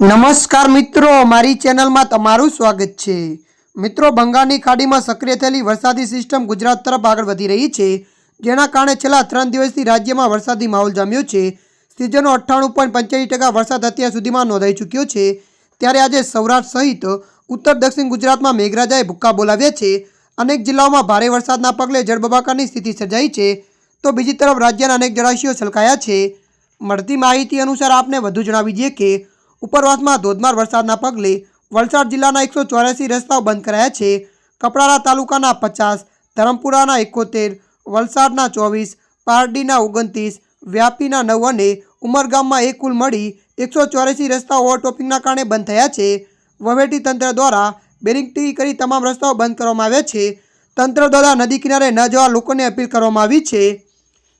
નમસ્કાર મિત્રો, મારી ચેનલમાં તમારું સ્વાગત છે. મિત્રો, બંગાળની ખાડીમાં સક્રિય થયેલી વરસાદી સિસ્ટમ ગુજરાત તરફ આગળ વધી રહી છે, જેના કારણે છેલ્લા ત્રણ દિવસથી રાજ્યમાં વરસાદી માહોલ જામ્યો છે. સિઝનનો અઠ્ઠાણું પોઈન્ટ પંચ્યાસી ટકા વરસાદ અત્યાર સુધીમાં નોંધાઈ ચૂક્યો છે. ત્યારે આજે સૌરાષ્ટ્ર સહિત ઉત્તર દક્ષિણ ગુજરાતમાં મેઘરાજાએ ભૂક્કા બોલાવ્યા છે. અનેક જિલ્લાઓમાં ભારે વરસાદના પગલે જળબબાકારની સ્થિતિ સર્જાઈ છે. તો બીજી તરફ રાજ્યના અનેક જળાશયો છલકાયા છે. મળતી માહિતી અનુસાર આપને વધુ જણાવી દઈએ કે ઉપરવાસમાં ધોધમાર વરસાદના પગલે વલસાડ જિલ્લાના એકસો ચોરાસી રસ્તાઓ બંધ કરાયા છે. કપરાડા તાલુકાના પચાસ, ધરમપુરાના એકોતેર, વલસાડના ચોવીસ, પારડીના ઓગણત્રીસ, વ્યાપીના નવ અને ઉમરગામમાં એક કુલ મળી એકસો ચોરાસી રસ્તાઓ ઓવરટોપિંગના કારણે બંધ થયા છે. વહીવટી તંત્ર દ્વારા બેરિંગટી કરી તમામ રસ્તાઓ બંધ કરવામાં આવ્યા છે. તંત્ર દ્વારા નદી કિનારે ન જવા લોકોને અપીલ કરવામાં આવી છે.